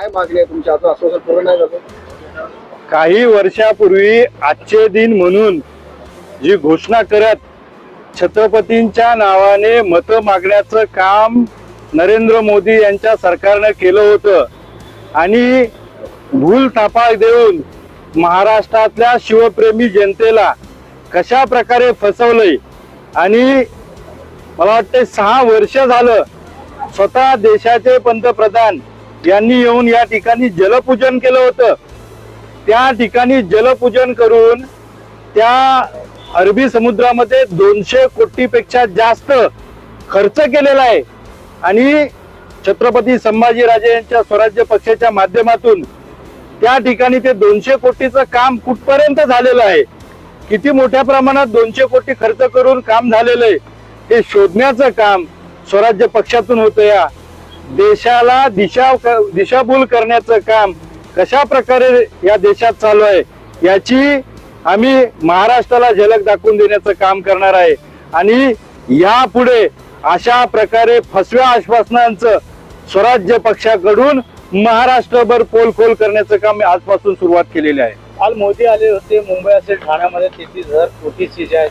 काय मागणी आहे तुमच्या आता आश्वासन पूर्ण नाही झालं. काही वर्षापूर्वी आजचे दिन म्हणून जी घोषणा करत छत्रपतींच्या नावाने मतं मागण्याचं काम नरेंद्र मोदी यांच्या सरकारनं केलं होतं. आणि भूल थापा देऊन महाराष्ट्रातल्या शिवप्रेमी जनतेला कशा प्रकारे फसवलंय? आणि मला वाटते सहा वर्ष झालं स्वतः देशाचे पंतप्रधान यांनी येऊन या ठिकाणी जलपूजन केलं होतं. त्या ठिकाणी जलपूजन करून त्या अरबी समुद्रामध्ये दोनशे कोटीपेक्षा जास्त खर्च केलेला आहे. आणि छत्रपती संभाजीराजे यांच्या स्वराज्य पक्षाच्या माध्यमातून त्या ठिकाणी ते दोनशे कोटीचं काम कुठपर्यंत झालेलं आहे? किती मोठ्या प्रमाणात दोनशे कोटी खर्च करून काम झालेलं आहे? हे शोधण्याचं काम स्वराज्य पक्षातून होतं या. देशाला दिशा दिशाभूल करण्याचं काम कशा प्रकारे या देशात चालू आहे याची आम्ही महाराष्ट्राला झलक दाखवून देण्याचं काम करणार आहे. आणि यापुढे अशा प्रकारे फसव्या आश्वासनांचं स्वराज्य पक्षाकडून महाराष्ट्रभर पोलखोल करण्याचं काम आजपासून सुरुवात केलेली आहे. काल मोदी आले होते मुंबई असेल ठाण्यामध्ये तेहतीस हजार कोटीची जी आहे